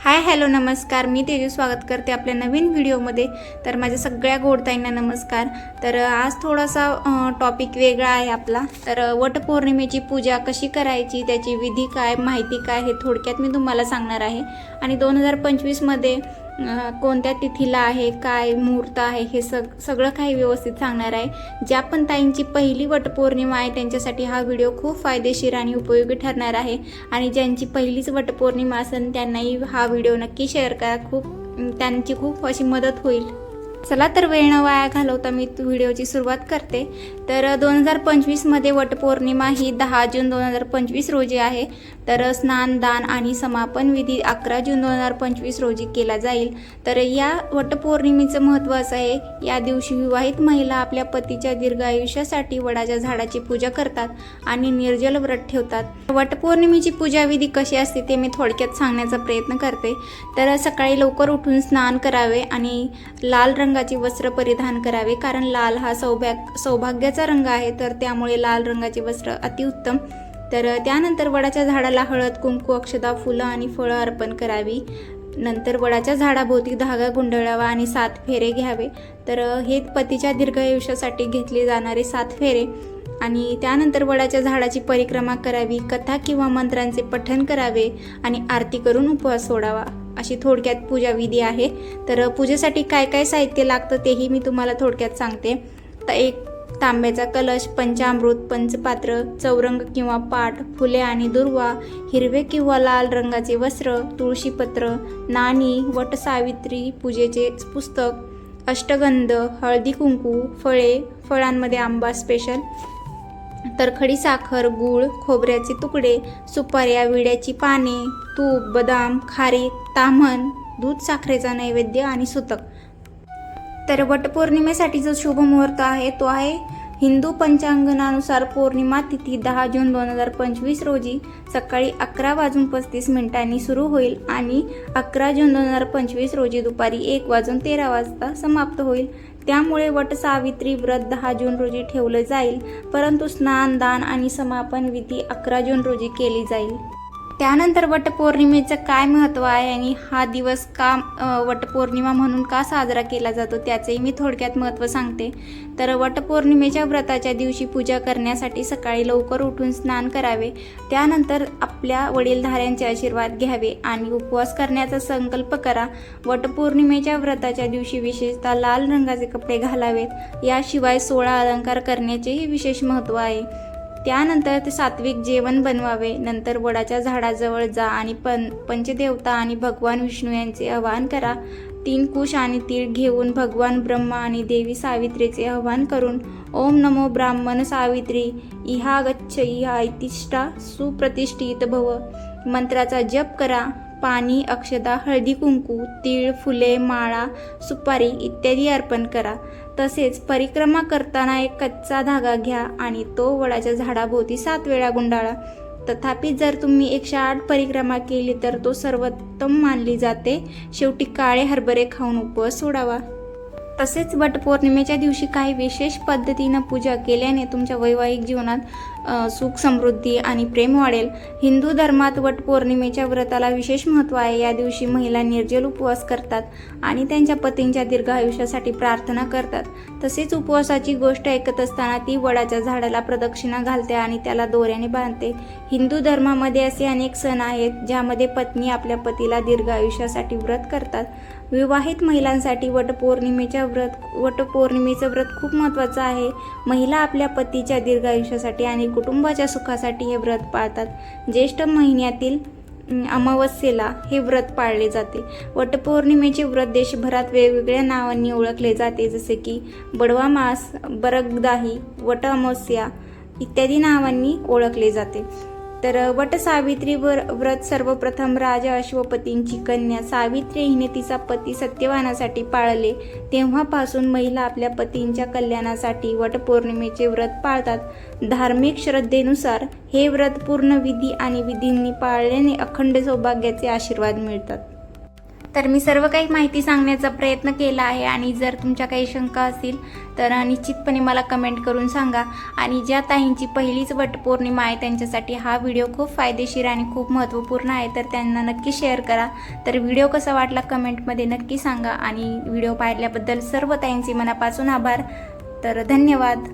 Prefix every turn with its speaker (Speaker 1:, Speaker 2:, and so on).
Speaker 1: Hi hello नमस्कार. मी तेजू स्वागत करते आपल्या नवीन व्हिडिओमध्ये. तर माझ्या सगळ्या गोडताईंना नमस्कार. तर आज थोडासा टॉपिक वेगळा आहे आपला. तर वटपौर्णिमेची पूजा कशी करायची त्याची विधी काय माहिती काय हे थोडक्यात मी तुम्हाला सांगणार आहे. आणि दोन हजार पंचवीसमध्ये कोणत्या तिथीला आहे काय मुहूर्त आहे हे सग सगळं काही व्यवस्थित सांगणार आहे. ज्या पण ताईंची पहिली वटपौर्णिमा आहे त्यांच्यासाठी हा व्हिडिओ खूप फायदेशीर आणि उपयोगी ठरणार आहे. आणि ज्यांची पहिलीच वटपौर्णिमा असेल त्यांनाही हा व्हिडिओ नक्की शेअर करा. खूप त्यांची खूप अशी मदत होईल. चला तर वेळ न वाया घालवता मी व्हिडिओची सुरुवात करते. तर दोन हजार पंचवीसमध्ये वटपौर्णिमा ही दहा जून दोन हजार पंचवीस रोजी आहे. तर स्नान दान आणि समापन विधी अकरा जून दोन हजार पंचवीस रोजी केला जाईल. तर या वटपौर्णिमेचं महत्त्व असं आहे या दिवशी विवाहित महिला आपल्या पतीच्या दीर्घ आयुष्यासाठी वडाच्या झाडाची पूजा करतात आणि निर्जल व्रत ठेवतात. वटपौर्णिमेची पूजा विधी कशी असते ते मी थोडक्यात सांगण्याचा प्रयत्न करते. तर सकाळी लवकर उठून स्नान करावे आणि लाल रंग रंगाचे वस्त्र परिधान करावे. कारण लाल हा सौभाग सौभाग्याचा रंग आहे तर त्यामुळे लाल रंगाचे वस्त्र अतिउत्तम तर त्यानंतर वडाच्या झाडाला हळद कुंकू अक्षदा फुलं आणि फळं अर्पण करावी. नंतर वडाच्या झाडाभोवती धागा गुंडळावा आणि सात फेरे घ्यावे. तर हे पतीच्या दीर्घ आयुष्यासाठी घेतले जाणारे सात फेरे. आणि त्यानंतर वडाच्या झाडाची परिक्रमा करावी. कथा किंवा मंत्रांचे पठण करावे आणि आरती करून उपवास सोडावा. अशी थोडक्यात पूजाविधी आहे. तर पूजेसाठी काय काय साहित्य लागतं तेही मी तुम्हाला थोडक्यात सांगते. तर एक तांब्याचा कलश पंचामृत पंचपात्र चौरंग किंवा पाट फुले आणि दुर्वा हिरवे किंवा लाल रंगाचे वस्त्र तुळशीपत्र नाणी वटसावित्री पूजेचे पुस्तक अष्टगंध हळदी कुंकू फळे फळांमध्ये आंबा स्पेशल तर खडी साखर गूळ खोबऱ्याचे तुकडे सुपाऱ्या विड्याची पाने तूप बदाम खारीक ताम्हण दूध साखरेचा नैवेद्य आणि सुतक. तर वटपौर्णिमेसाठी जो शुभ मुहूर्त आहे तो आहे हिंदू पंचांगणानुसार पौर्णिमा तिथी दहा जून दोन हजार पंचवीस रोजी सकाळी अकरा वाजून पस्तीस मिनिटांनी सुरू होईल आणि अकरा जून दोन हजार पंचवीस रोजी दुपारी एक वाजून तेरा वाजता समाप्त होईल. त्यामुळे वटसावित्री व्रत दहा जून रोजी ठेवलं जाईल परंतु स्नान दान आणि समापन विधी अकरा जून रोजी केली जाईल. त्यानंतर वटपौर्णिमेचं काय महत्त्व आहे आणि हा दिवस का वटपौर्णिमा म्हणून का साजरा केला जातो त्याचंही मी थोडक्यात महत्त्व सांगते. तर वटपौर्णिमेच्या व्रताच्या दिवशी पूजा करण्यासाठी सकाळी लवकर उठून स्नान करावे. त्यानंतर आपल्या वडीलधाऱ्यांचे आशीर्वाद घ्यावे आणि उपवास करण्याचा संकल्प करा. वटपौर्णिमेच्या व्रताच्या दिवशी विशेषतः लाल रंगाचे कपडे घालावेत. याशिवाय सोळा अलंकार करण्याचेही विशेष महत्त्व आहे. त्यानंतर ते सात्विक जेवण बनवावे. नंतर वडाच्या झाडाजवळ जा आणि पं पंचदेवता आणि भगवान विष्णू यांचे आवाहन करा. तीन कुश आणि तीळ घेऊन भगवान ब्रह्मा आणि देवी सावित्रीचे आवाहन करून ओम नमो ब्राह्मण सावित्री इहा गच्छ इहा इतिष्ठा सुप्रतिष्ठित भव. मंत्राचा जप करा. पाणी अक्षदा हळदी कुंकू तीळ फुले माळा सुपारी इत्यादी अर्पण करा. तसेच परिक्रमा करताना एक कच्चा धागा घ्या आणि तो वडाच्या झाडाभोवती सात वेळा गुंडाळा. तथापि जर तुम्ही एकशे आठ परिक्रमा केली तर तो सर्वोत्तम मानली जाते. शेवटी काळे हरभरे खाऊन उपवास सोडावा. तसेच वटपौर्णिमेच्या दिवशी काही विशेष पद्धतीनं पूजा केल्याने तुमच्या वैवाहिक जीवनात सुख समृद्धी आणि प्रेम वाढेल. हिंदू धर्मात वटपौर्णिमेच्या व्रताला विशेष महत्त्व आहे. या दिवशी महिला निर्जल उपवास करतात आणि त्यांच्या पतींच्या दीर्घ आयुष्यासाठी प्रार्थना करतात. तसेच उपवासाची गोष्ट ऐकत असताना ती वडाच्या झाडाला प्रदक्षिणा घालते आणि त्याला दोऱ्याने बांधते. हिंदू धर्मामध्ये असे अनेक सण आहेत ज्यामध्ये पत्नी आपल्या पतीला दीर्घ आयुष्यासाठी व्रत करतात. विवाहित महिलांसाठी वटपौर्णिमेच्या व्रत वटपौर्णिमेचं व्रत खूप महत्त्वाचं आहे. महिला आपल्या पतीच्या दीर्घ आयुष्यासाठी आणि कुटुंबाच्या सुखासाठी हे व्रत पाळतात. ज्येष्ठ महिन्यातील अमावस्येला हे व्रत पाळले जाते. वटपौर्णिमेचे व्रत देशभरात वेगवेगळ्या नावांनी ओळखले जाते जसे की बडवा मास बरगदाही वट अमावस्या इत्यादी नावांनी ओळखले जाते. तर वटसावित्री व्रत सर्वप्रथम राजा अश्वपतींची कन्या सावित्री हिने तिचा पती सत्यवानासाठी पाळले. तेव्हापासून महिला आपल्या पतींच्या कल्याणासाठी वटपौर्णिमेचे व्रत पाळतात. धार्मिक श्रद्धेनुसार हे व्रत पूर्ण विधी आणि विधींनी पाळल्याने अखंड सौभाग्याचे आशीर्वाद मिळतात. तर मी सर्व काही माहिती सांगण्याचा प्रयत्न केला आहे आणि जर तुमच्या काही शंका असतील तर निश्चितपणे मला कमेंट करून सांगा. आणि ज्या ताईंची पहिलीच वटपौर्णिमा आहे त्यांच्यासाठी हा व्हिडिओ खूप फायदेशीर आणि खूप महत्त्वपूर्ण आहे तर त्यांना नक्की शेअर करा. तर व्हिडिओ कसा वाटला कमेंटमध्ये नक्की सांगा. आणि व्हिडिओ पाहिल्याबद्दल सर्व ताईंचे मनापासून आभार. तर धन्यवाद.